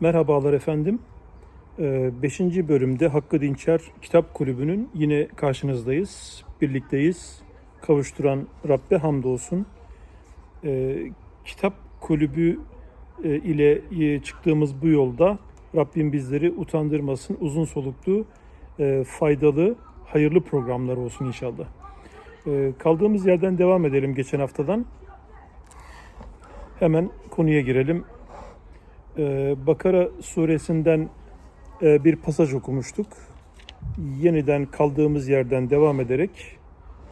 Merhabalar efendim. 5. bölümde Hakkı Dinçer Kitap Kulübü'nün yine karşınızdayız, birlikteyiz. Kavuşturan Rabbe hamdolsun. Ee, Kitap Kulübü e, ile e, çıktığımız bu yolda Rabbim bizleri utandırmasın, uzun soluklu, e, faydalı, hayırlı programlar olsun inşallah. Ee, Kaldığımız yerden devam edelim geçen haftadan. Hemen konuya girelim. Ee, Bakara suresinden e, bir pasaj okumuştuk. Yeniden kaldığımız yerden devam ederek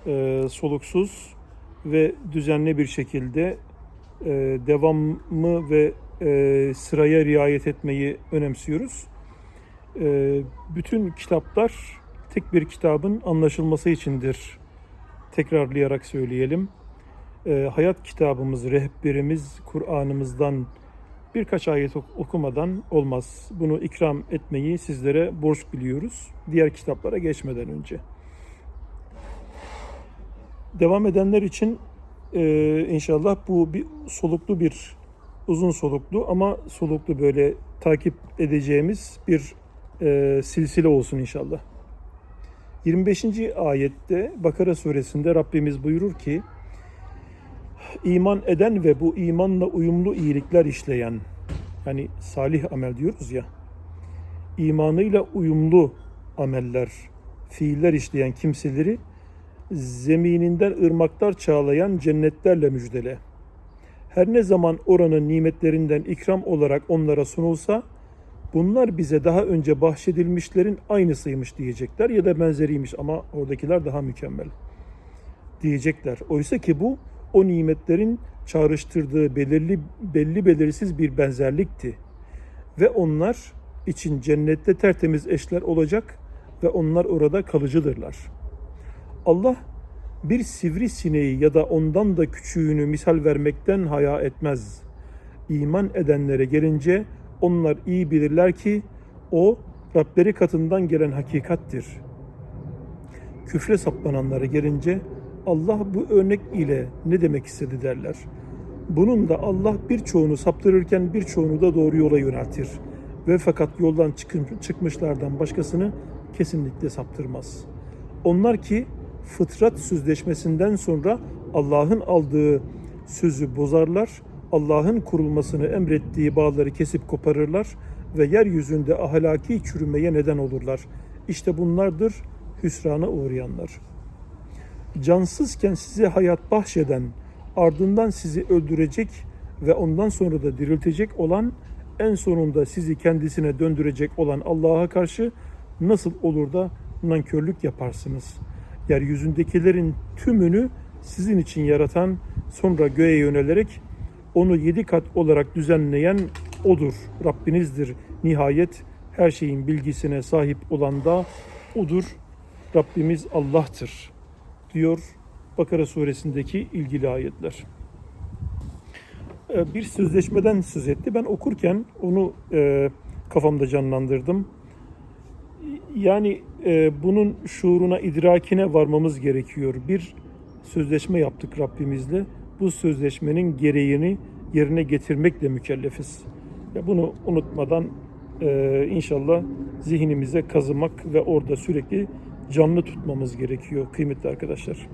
e, soluksuz ve düzenli bir şekilde e, devamı ve sıraya riayet etmeyi önemsiyoruz. Bütün kitaplar tek bir kitabın anlaşılması içindir. Tekrarlayarak söyleyelim. Hayat kitabımız, rehberimiz, Kur'an'ımızdan birkaç ayet ok- okumadan olmaz. Bunu ikram etmeyi sizlere borç biliyoruz. Diğer kitaplara geçmeden önce. Devam edenler için e, inşallah bu bir soluklu bir uzun soluklu ama soluklu böyle takip edeceğimiz bir e, silsile olsun inşallah. 25. ayette Bakara suresinde Rabbimiz buyurur ki iman eden ve bu imanla uyumlu iyilikler işleyen yani salih amel diyoruz ya imanıyla uyumlu ameller, fiiller işleyen kimseleri zemininden ırmaklar çağlayan cennetlerle müjdele. Her ne zaman oranın nimetlerinden ikram olarak onlara sunulsa bunlar bize daha önce bahşedilmişlerin aynısıymış diyecekler ya da benzeriymiş ama oradakiler daha mükemmel diyecekler. Oysa ki bu o nimetlerin çağrıştırdığı belirli belli belirsiz bir benzerlikti. Ve onlar için cennette tertemiz eşler olacak ve onlar orada kalıcıdırlar. Allah bir sivri sineği ya da ondan da küçüğünü misal vermekten haya etmez. İman edenlere gelince onlar iyi bilirler ki o Rableri katından gelen hakikattir. Küfre saplananlara gelince Allah bu örnek ile ne demek istedi derler. Bunun da Allah birçoğunu saptırırken birçoğunu da doğru yola yöneltir. Ve fakat yoldan çıkmışlardan başkasını kesinlikle saptırmaz. Onlar ki fıtrat süzleşmesinden sonra Allah'ın aldığı sözü bozarlar, Allah'ın kurulmasını emrettiği bağları kesip koparırlar ve yeryüzünde ahlaki çürümeye neden olurlar. İşte bunlardır hüsrana uğrayanlar cansızken size hayat bahşeden, ardından sizi öldürecek ve ondan sonra da diriltecek olan, en sonunda sizi kendisine döndürecek olan Allah'a karşı nasıl olur da nankörlük yaparsınız? Yeryüzündekilerin tümünü sizin için yaratan, sonra göğe yönelerek onu yedi kat olarak düzenleyen O'dur, Rabbinizdir. Nihayet her şeyin bilgisine sahip olan da O'dur, Rabbimiz Allah'tır diyor Bakara suresindeki ilgili ayetler. Ee, Bir sözleşmeden söz etti. Ben okurken onu e, kafamda canlandırdım. Yani e, bunun şuuruna, idrakine varmamız gerekiyor. Bir sözleşme yaptık Rabbimizle. Bu sözleşmenin gereğini yerine getirmekle mükellefiz. Bunu unutmadan e, inşallah zihnimize kazımak ve orada sürekli canlı tutmamız gerekiyor kıymetli arkadaşlar.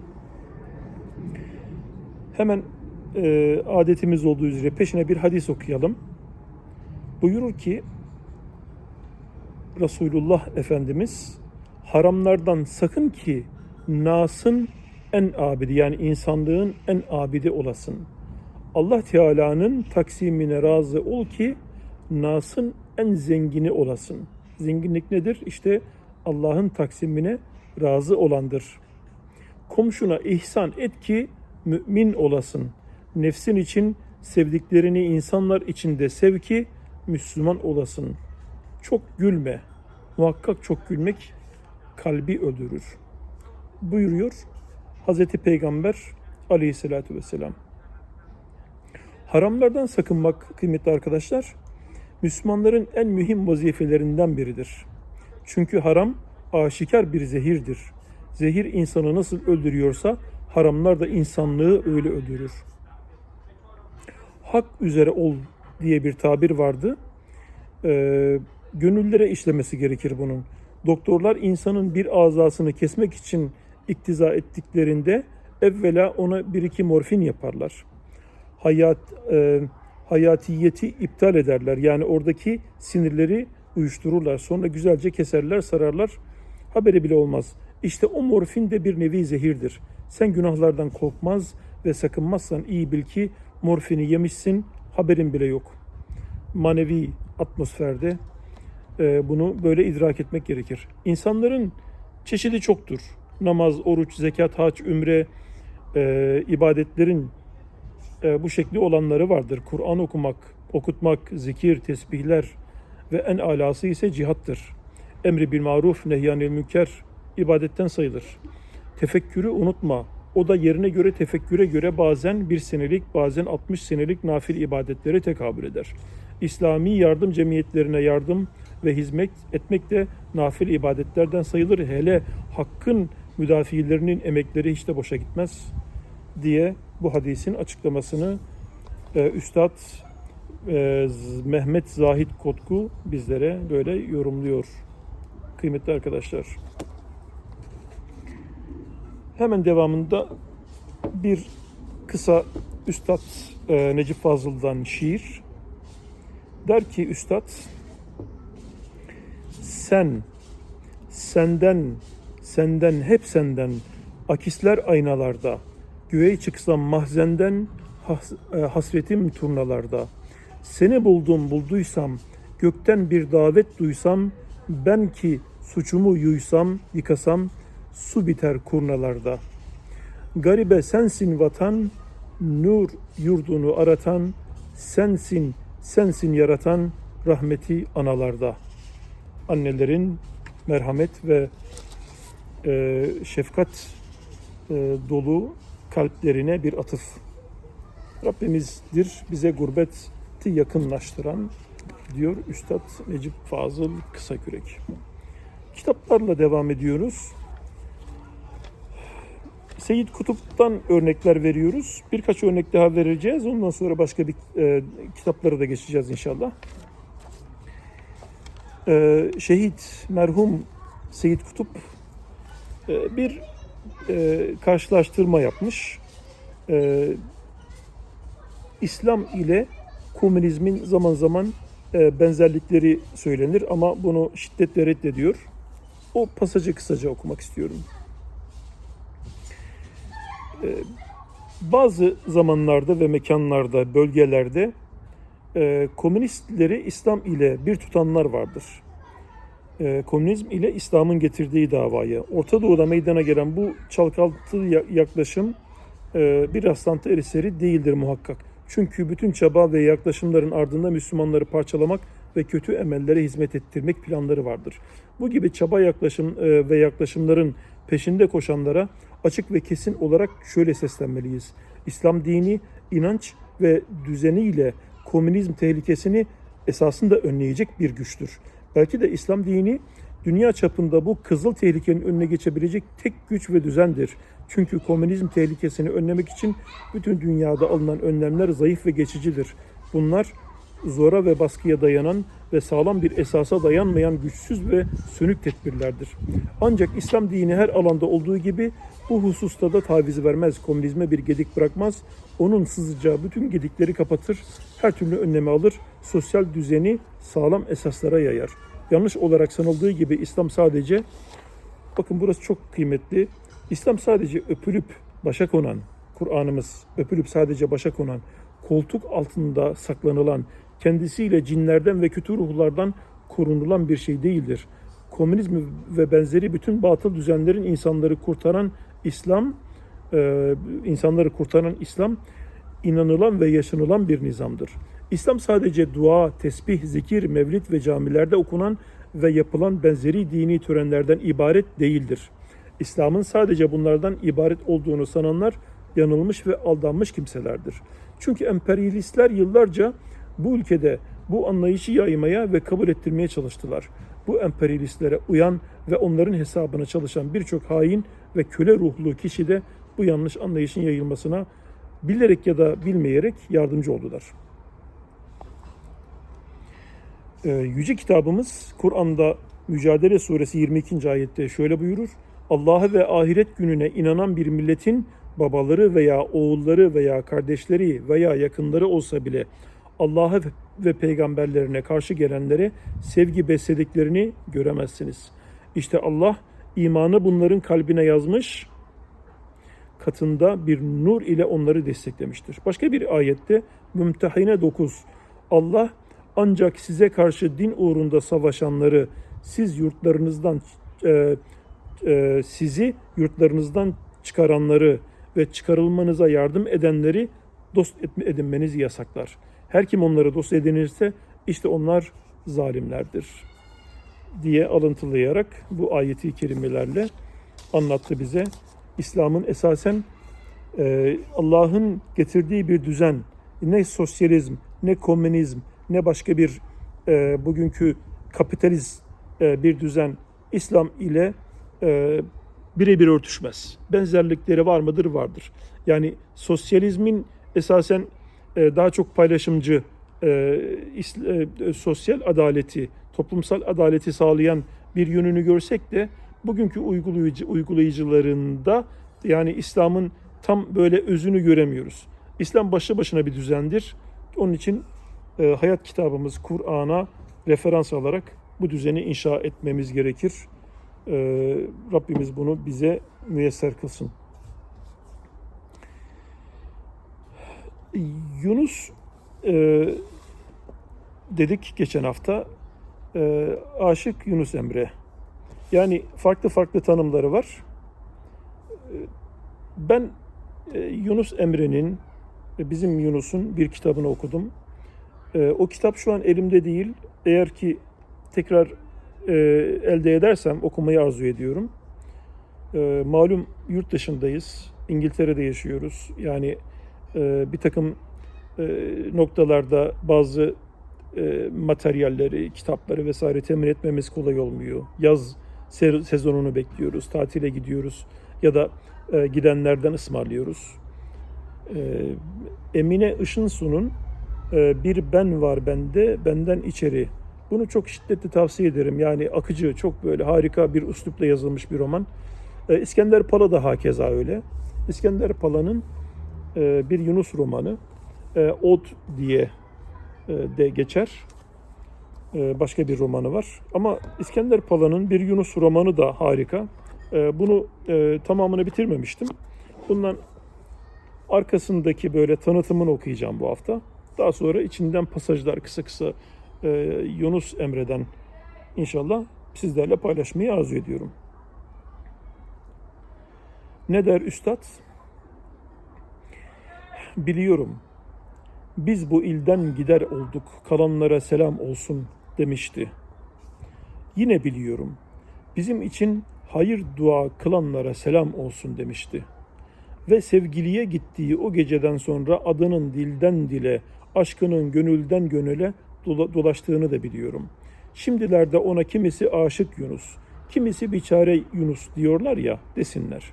Hemen e, adetimiz olduğu üzere peşine bir hadis okuyalım. Buyurur ki Resulullah Efendimiz haramlardan sakın ki nasın en abidi yani insanlığın en abidi olasın. Allah Teala'nın taksimine razı ol ki nasın en zengini olasın. Zenginlik nedir? İşte Allah'ın taksimine razı olandır. Komşuna ihsan et ki mümin olasın. Nefsin için sevdiklerini insanlar içinde sev ki Müslüman olasın. Çok gülme. Muhakkak çok gülmek kalbi öldürür. Buyuruyor Hazreti Peygamber aleyhissalatü vesselam. Haramlardan sakınmak kıymetli arkadaşlar, Müslümanların en mühim vazifelerinden biridir. Çünkü haram aşikar bir zehirdir. Zehir insanı nasıl öldürüyorsa haramlar da insanlığı öyle öldürür. Hak üzere ol diye bir tabir vardı. e, gönüllere işlemesi gerekir bunun. Doktorlar insanın bir azasını kesmek için iktiza ettiklerinde evvela ona bir iki morfin yaparlar. Hayat e, hayatiyeti iptal ederler. Yani oradaki sinirleri uyuştururlar. Sonra güzelce keserler, sararlar. Haberi bile olmaz. İşte o morfin de bir nevi zehirdir. Sen günahlardan korkmaz ve sakınmazsan iyi bil ki morfini yemişsin, haberin bile yok. Manevi atmosferde e, bunu böyle idrak etmek gerekir. İnsanların çeşidi çoktur. Namaz, oruç, zekat, hac, ümre, e, ibadetlerin e, bu şekli olanları vardır. Kur'an okumak, okutmak, zikir, tesbihler ve en alası ise cihattır. Emri bil maruf, nehyanil münker ibadetten sayılır. Tefekkürü unutma. O da yerine göre tefekküre göre bazen bir senelik bazen 60 senelik nafil ibadetlere tekabül eder. İslami yardım cemiyetlerine yardım ve hizmet etmek de nafil ibadetlerden sayılır. Hele hakkın müdafilerinin emekleri hiç de boşa gitmez diye bu hadisin açıklamasını e, Üstad e, Z- Mehmet Zahit Kotku bizlere böyle yorumluyor. Kıymetli arkadaşlar. Hemen devamında bir kısa Üstad e, Necip Fazıl'dan şiir. Der ki Üstad, sen, senden, senden, hep senden, akisler aynalarda, göğe çıksam mahzenden, e, hasretim turnalarda. Seni buldum, bulduysam, gökten bir davet duysam, ben ki suçumu yuysam, yıkasam, su biter kurnalarda. Garibe sensin vatan, nur yurdunu aratan, sensin, sensin yaratan, rahmeti analarda. Annelerin merhamet ve e, şefkat e, dolu kalplerine bir atıf. Rabbimizdir bize gurbeti yakınlaştıran diyor Üstad Necip Fazıl Kısakürek. Kitaplarla devam ediyoruz. Seyit Kutup'tan örnekler veriyoruz. Birkaç örnek daha vereceğiz. Ondan sonra başka bir e, kitaplara da geçeceğiz inşallah. E, şehit merhum Seyit Kutup e, bir e, karşılaştırma yapmış. E, İslam ile komünizmin zaman zaman e, benzerlikleri söylenir ama bunu şiddetle reddediyor. O pasajı kısaca okumak istiyorum. E, bazı zamanlarda ve mekanlarda, bölgelerde e, komünistleri İslam ile bir tutanlar vardır. Komünizm ile İslam'ın getirdiği davayı. Orta Doğu'da meydana gelen bu çalkantı ya- yaklaşım bir rastlantı eseri değildir muhakkak. Çünkü bütün çaba ve yaklaşımların ardında Müslümanları parçalamak ve kötü emellere hizmet ettirmek planları vardır. Bu gibi çaba yaklaşım e, ve yaklaşımların peşinde koşanlara açık ve kesin olarak şöyle seslenmeliyiz. İslam dini, inanç ve düzeniyle komünizm tehlikesini esasında önleyecek bir güçtür. Belki de İslam dini dünya çapında bu kızıl tehlikenin önüne geçebilecek tek güç ve düzendir. Çünkü komünizm tehlikesini önlemek için bütün dünyada alınan önlemler zayıf ve geçicidir. Bunlar zora ve baskıya dayanan ve sağlam bir esasa dayanmayan güçsüz ve sönük tedbirlerdir. Ancak İslam dini her alanda olduğu gibi bu hususta da taviz vermez, komünizme bir gedik bırakmaz, onun sızacağı bütün gedikleri kapatır, her türlü önlemi alır, sosyal düzeni sağlam esaslara yayar. Yanlış olarak sanıldığı gibi İslam sadece, bakın burası çok kıymetli, İslam sadece öpülüp başa konan, Kur'an'ımız öpülüp sadece başa konan, koltuk altında saklanılan, kendisiyle cinlerden ve kötü ruhlardan korunulan bir şey değildir. Komünizm ve benzeri bütün batıl düzenlerin insanları kurtaran İslam, e, insanları kurtaran İslam inanılan ve yaşanılan bir nizamdır. İslam sadece dua, tesbih, zikir, mevlid ve camilerde okunan ve yapılan benzeri dini törenlerden ibaret değildir. İslam'ın sadece bunlardan ibaret olduğunu sananlar yanılmış ve aldanmış kimselerdir. Çünkü emperyalistler yıllarca bu ülkede bu anlayışı yaymaya ve kabul ettirmeye çalıştılar. Bu emperyalistlere uyan ve onların hesabına çalışan birçok hain ve köle ruhlu kişi de bu yanlış anlayışın yayılmasına bilerek ya da bilmeyerek yardımcı oldular. Ee, Yüce kitabımız Kur'an'da Mücadele Suresi 22. ayette şöyle buyurur. Allah'a ve ahiret gününe inanan bir milletin babaları veya oğulları veya kardeşleri veya yakınları olsa bile Allah'a ve peygamberlerine karşı gelenlere sevgi beslediklerini göremezsiniz. İşte Allah imanı bunların kalbine yazmış, katında bir nur ile onları desteklemiştir. Başka bir ayette Mümtehine 9 Allah ancak size karşı din uğrunda savaşanları siz yurtlarınızdan e, e, sizi yurtlarınızdan çıkaranları ve çıkarılmanıza yardım edenleri dost edinmenizi yasaklar. Her kim onları dost edinirse işte onlar zalimlerdir diye alıntılayarak bu ayeti kerimelerle anlattı bize. İslam'ın esasen e, Allah'ın getirdiği bir düzen, ne sosyalizm, ne komünizm, ne başka bir e, bugünkü kapitalist e, bir düzen İslam ile e, birebir örtüşmez. Benzerlikleri var mıdır? Vardır. Yani sosyalizmin esasen e, daha çok paylaşımcı, e, isl- e, sosyal adaleti, toplumsal adaleti sağlayan bir yönünü görsek de bugünkü uygulayıcı uygulayıcılarında yani İslam'ın tam böyle özünü göremiyoruz. İslam başlı başına bir düzendir. Onun için e, hayat kitabımız Kur'an'a referans alarak bu düzeni inşa etmemiz gerekir. E, Rabbimiz bunu bize müyesser kılsın. Yunus e, dedik geçen hafta e, aşık Yunus Emre. Yani farklı farklı tanımları var. Ben e, Yunus Emre'nin, bizim Yunus'un bir kitabını okudum. E, O kitap şu an elimde değil. Eğer ki tekrar e, elde edersem okumayı arzu ediyorum. E, Malum yurt dışındayız. İngiltere'de yaşıyoruz. Yani e, bir takım e, noktalarda bazı e, materyalleri, kitapları vesaire temin etmemiz kolay olmuyor. Yaz se- sezonunu bekliyoruz, tatile gidiyoruz ya da e, gidenlerden ısmarlıyoruz. E, Emine Işınsu'nun e, Bir Ben Var Bende, Benden içeri. Bunu çok şiddetli tavsiye ederim. Yani akıcı, çok böyle harika bir üslupla yazılmış bir roman. E, İskender Pala da hakeza öyle. İskender Pala'nın e, bir Yunus romanı. E, Od diye e, de geçer. E, başka bir romanı var. Ama İskender Pala'nın bir Yunus romanı da harika. E, bunu e, tamamını bitirmemiştim. Bundan arkasındaki böyle tanıtımını okuyacağım bu hafta. Daha sonra içinden pasajlar kısa kısa e, Yunus Emre'den inşallah sizlerle paylaşmayı arzu ediyorum. Ne der üstad? Biliyorum. Biz bu ilden gider olduk, kalanlara selam olsun demişti. Yine biliyorum. Bizim için hayır dua kılanlara selam olsun demişti. Ve sevgiliye gittiği o geceden sonra adının dilden dile, aşkının gönülden gönüle dolaştığını da biliyorum. Şimdilerde ona kimisi aşık Yunus, kimisi biçare Yunus diyorlar ya desinler.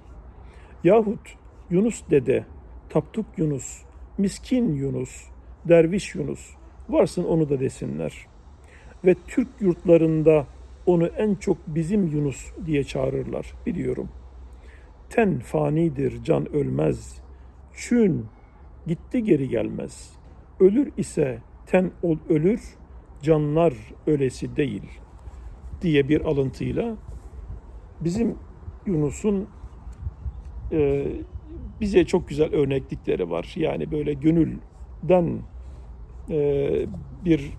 Yahut Yunus dede, taptuk Yunus, miskin Yunus, derviş Yunus, varsın onu da desinler. Ve Türk yurtlarında onu en çok bizim Yunus diye çağırırlar, biliyorum. Ten fanidir, can ölmez. Çün gitti geri gelmez. Ölür ise ten ol ölür, canlar ölesi değil diye bir alıntıyla bizim Yunus'un e, bize çok güzel örneklikleri var. Yani böyle gönülden e, bir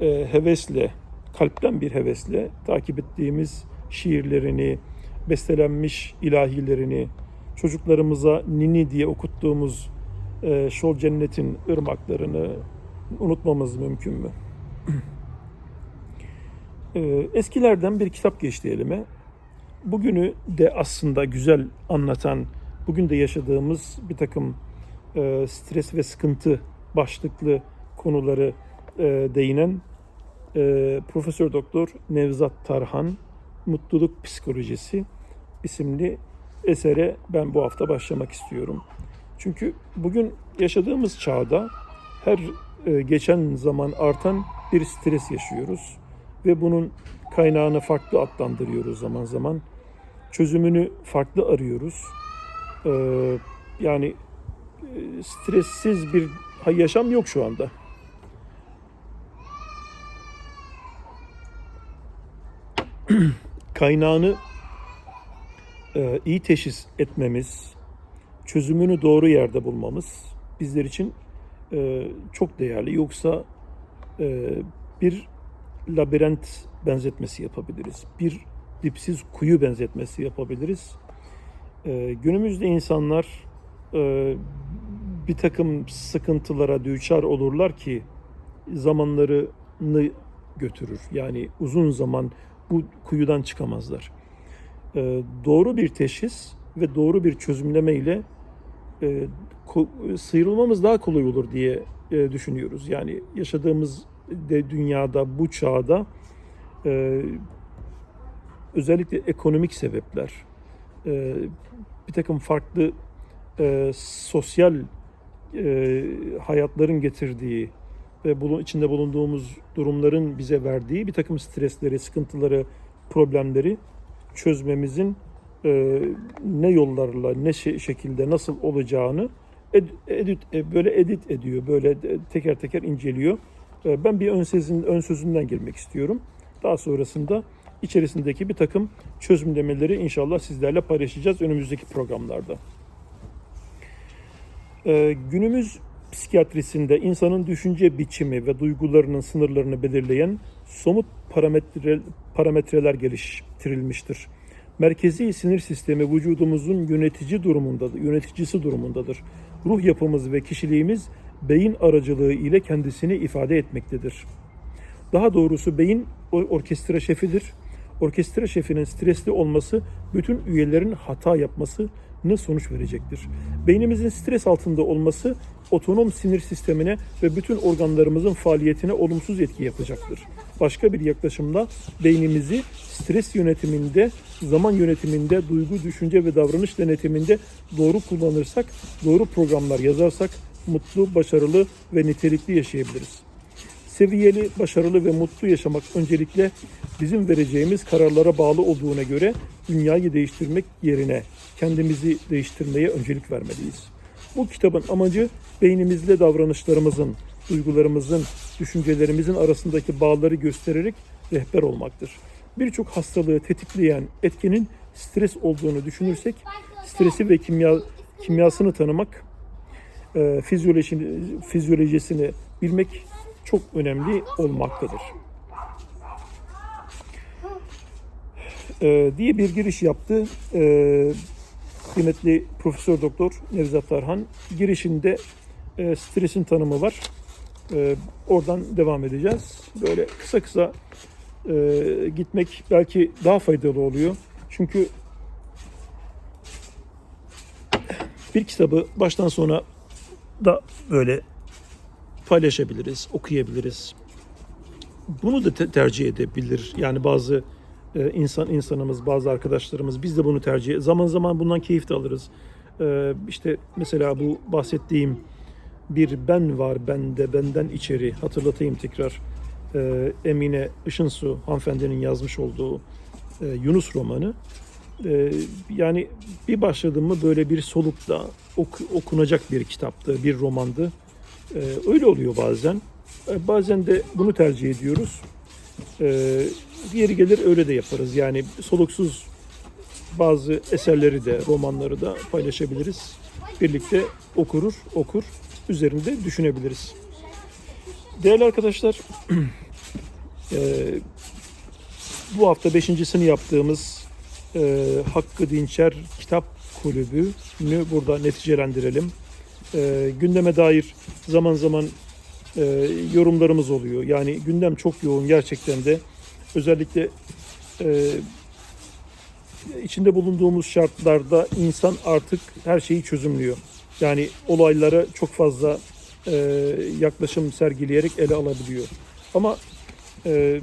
e, hevesle, kalpten bir hevesle takip ettiğimiz şiirlerini, bestelenmiş ilahilerini, çocuklarımıza nini diye okuttuğumuz e, Şol Cennet'in ırmaklarını unutmamız mümkün mü? E, eskilerden bir kitap geçti elime. Bugünü de aslında güzel anlatan, bugün de yaşadığımız bir takım e, stres ve sıkıntı başlıklı konuları e, değinen e, Profesör Doktor Nevzat Tarhan Mutluluk Psikolojisi isimli esere ben bu hafta başlamak istiyorum. Çünkü bugün yaşadığımız çağda her geçen zaman artan bir stres yaşıyoruz ve bunun kaynağını farklı adlandırıyoruz zaman zaman. Çözümünü farklı arıyoruz. Ee, yani e, stressiz bir yaşam yok şu anda. Kaynağını e, iyi teşhis etmemiz, çözümünü doğru yerde bulmamız bizler için e, çok değerli. Yoksa e, bir labirent benzetmesi yapabiliriz. Bir dipsiz kuyu benzetmesi yapabiliriz. E, günümüzde insanlar e, bir takım sıkıntılara düçar olurlar ki zamanlarını götürür. Yani uzun zaman bu kuyudan çıkamazlar. E, doğru bir teşhis ve doğru bir çözümleme ile e, sıyrılmamız daha kolay olur diye e, düşünüyoruz. Yani yaşadığımız de dünyada bu çağda e, özellikle ekonomik sebepler, e, bir takım farklı sosyal hayatların getirdiği ve bunun içinde bulunduğumuz durumların bize verdiği bir takım stresleri, sıkıntıları, problemleri çözmemizin ne yollarla, ne şe- şekilde, nasıl olacağını ed- edit, e, böyle edit ediyor, böyle teker teker inceliyor. E, ben bir ön, sözün, ön sözünden girmek istiyorum. Daha sonrasında içerisindeki bir takım çözümlemeleri inşallah sizlerle paylaşacağız önümüzdeki programlarda. Ee, günümüz psikiyatrisinde insanın düşünce biçimi ve duygularının sınırlarını belirleyen somut parametre, parametreler geliştirilmiştir. Merkezi sinir sistemi vücudumuzun yönetici durumundadır, yöneticisi durumundadır. Ruh yapımız ve kişiliğimiz beyin aracılığı ile kendisini ifade etmektedir. Daha doğrusu beyin orkestra şefidir. Orkestra şefinin stresli olması bütün üyelerin hata yapmasını sonuç verecektir. Beynimizin stres altında olması otonom sinir sistemine ve bütün organlarımızın faaliyetine olumsuz etki yapacaktır. Başka bir yaklaşımla beynimizi stres yönetiminde, zaman yönetiminde, duygu, düşünce ve davranış denetiminde doğru kullanırsak, doğru programlar yazarsak mutlu, başarılı ve nitelikli yaşayabiliriz. Seviyeli, başarılı ve mutlu yaşamak öncelikle bizim vereceğimiz kararlara bağlı olduğuna göre dünyayı değiştirmek yerine kendimizi değiştirmeye öncelik vermeliyiz. Bu kitabın amacı beynimizle davranışlarımızın, duygularımızın, düşüncelerimizin arasındaki bağları göstererek rehber olmaktır. Birçok hastalığı tetikleyen etkenin stres olduğunu düşünürsek stresi ve kimya kimyasını tanımak, e, fizyolojisini, fizyolojisini bilmek çok önemli olmaktadır. E, diye bir giriş yaptı. E, kıymetli Profesör Doktor Nevzat Tarhan. Girişinde e, stresin tanımı var. E, oradan devam edeceğiz. Böyle kısa kısa e, gitmek belki daha faydalı oluyor. Çünkü bir kitabı baştan sona da böyle paylaşabiliriz, okuyabiliriz. Bunu da te- tercih edebilir. Yani bazı e, insan insanımız, bazı arkadaşlarımız biz de bunu tercih zaman zaman bundan keyif de alırız. E, işte mesela bu bahsettiğim bir ben var bende benden içeri hatırlatayım tekrar. E, Emine Işınsu hanımefendinin yazmış olduğu e, Yunus romanı. E, yani bir başladım mı böyle bir solukla ok- okunacak bir kitaptı, bir romandı. E, öyle oluyor bazen. E, bazen de bunu tercih ediyoruz. E, diğeri gelir öyle de yaparız. Yani soluksuz bazı eserleri de, romanları da paylaşabiliriz. Birlikte okurur, okur, üzerinde düşünebiliriz. Değerli arkadaşlar, e, bu hafta beşincisini yaptığımız e, Hakkı Dinçer Kitap Kulübü'nü burada neticelendirelim. E, gündeme dair zaman zaman e, yorumlarımız oluyor. Yani gündem çok yoğun gerçekten de. Özellikle e, içinde bulunduğumuz şartlarda insan artık her şeyi çözümlüyor. Yani olaylara çok fazla e, yaklaşım sergileyerek ele alabiliyor. Ama e,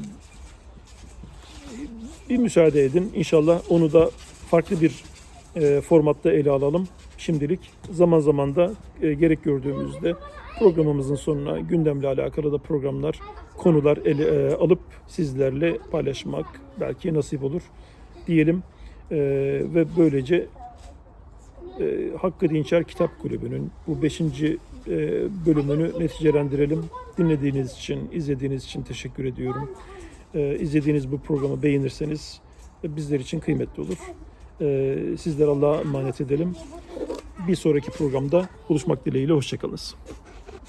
bir müsaade edin. İnşallah onu da farklı bir e, formatta ele alalım. Şimdilik zaman zaman da e, gerek gördüğümüzde programımızın sonuna gündemle alakalı da programlar konular ele, e, alıp sizlerle paylaşmak belki nasip olur diyelim. E, ve böylece e, Hakkı Dinçer Kitap Kulübü'nün bu 5. bölümünü neticelendirelim. Dinlediğiniz için, izlediğiniz için teşekkür ediyorum. E, izlediğiniz bu programı beğenirseniz e, bizler için kıymetli olur. E, sizler Allah'a emanet edelim. Bir sonraki programda buluşmak dileğiyle hoşçakalınız.